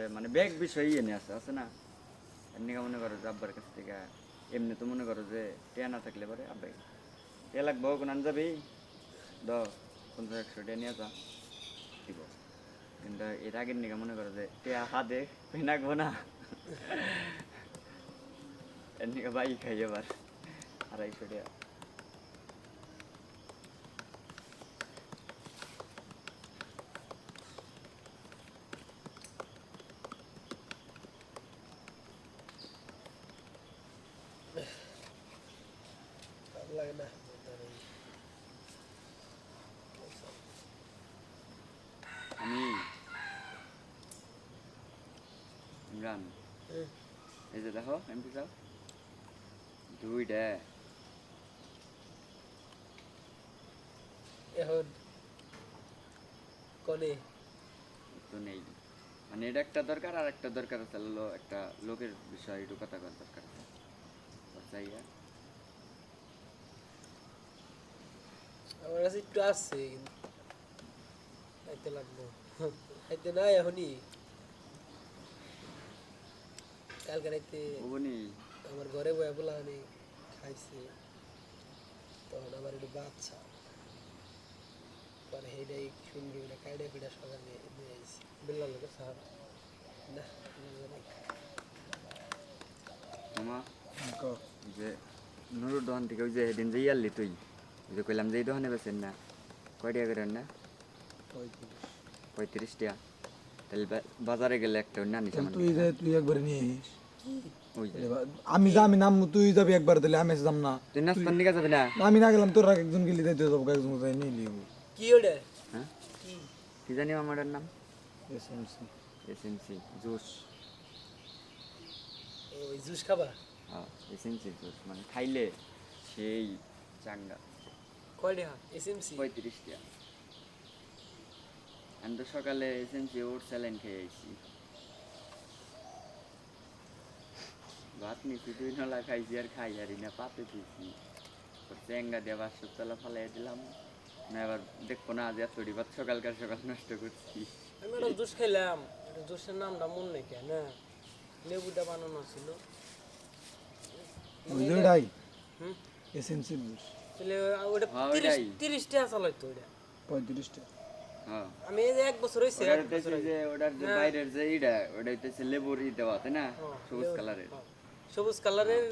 যে মানে ব্যাগ বিষয় ইয়ে নিয়ে আছে আছে না? এমনি মনে করো যে আব্বার কাছ থেকে, এমনি তো মনে করো যে টিয়া না থাকলে পরে আব্বাই। টিয়া লাগবো কোন যাবি দ পঞ্চাশ, একশো টিয়া নিয়ে যা। দিব। কিন্তু এর আগের নিকে মনে করো যে টিয়া হাতে পেনাকবো না। এর নিকে বাইক খাই এবার, আড়াইশো টিয়া। লাগে না আমি ইমরান। এই যে দেখো এমপি সাহেব। দুইটা এখন কনে? তো নেই। মানে এটা একটা দরকার আর একটা দরকার আছে একটা লোকের বিষয় একটু কথা দরকার আছে। চাইয়া আমার কাছে একটু আছে কিন্তু খাইতে লাগবো। খাইতে না এখনই। কালকে রাইতে আমার ঘরে বয়ে বলা আমি খাইছি। তখন আমার একটু বাচ্চা। পরে হেডাই শুনবি ওটা কাইডা পিডা সকালে নিয়ে আইছি। বিল্লাল লোকে সাহাব। না মামা যে নুরুর দোকান থেকে ওই যে সেদিন যে ইয়ারলি তুই। যে কইলাম যে এই দোকানে বেছেন না কয় টাকা করেন না? পঁয়ত্রিশ। টাকা। তাহলে বাজারে গেলে একটা অন্য আনিস তুই তুই একবারে নিয়ে এবার আমি যা আমি নাম তুই যাবি একবার তাহলে আমি যাম না। তুই নাস্তার নিকে যাবি না? আমি না গেলাম তোর একজন গেলি যাইতে যাব একজন যাই নিয়ে লিব কি ওটা? হ্যাঁ? কি? কি জানি আমার নাম? SMC SMC juice. ওই জুস খাবা? হ্যাঁ এসএমসি জুস মানে খাইলে সেই চাঙ্গা। কয়টা এসএমসি পঁয়ত্রিশ টাকা আমি তো সকালে এসএমসি ওট স্যালাইন খেয়ে আইছি। ভাত নিছি দুই নলা খাইছি আর খাই আর না পাতে দিয়েছি চেঙ্গা দিয়ে বাসর তলা ফালাই দিলাম। না এবার দেখব না আজ এত ভাত সকালকার সকাল নষ্ট করছি। আমি একটা জুস খাইলাম। এটা জুসের নামটা মন নেই কেন? লেবুটা বানানো ছিল। ওই হুম? এসএমসি বুস তাহলে ওটা হ্যাঁ, তিরিশ ওটা হ্যাঁ। আমি যে এক বছর হয়েছে ওটার যে ওটার যে বাইরের যে ইটা ওটা হইতেছে লেবুর ই দেওয়া তাই না? হ্যাঁ, সবুজ কালারের। সবুজ কালারের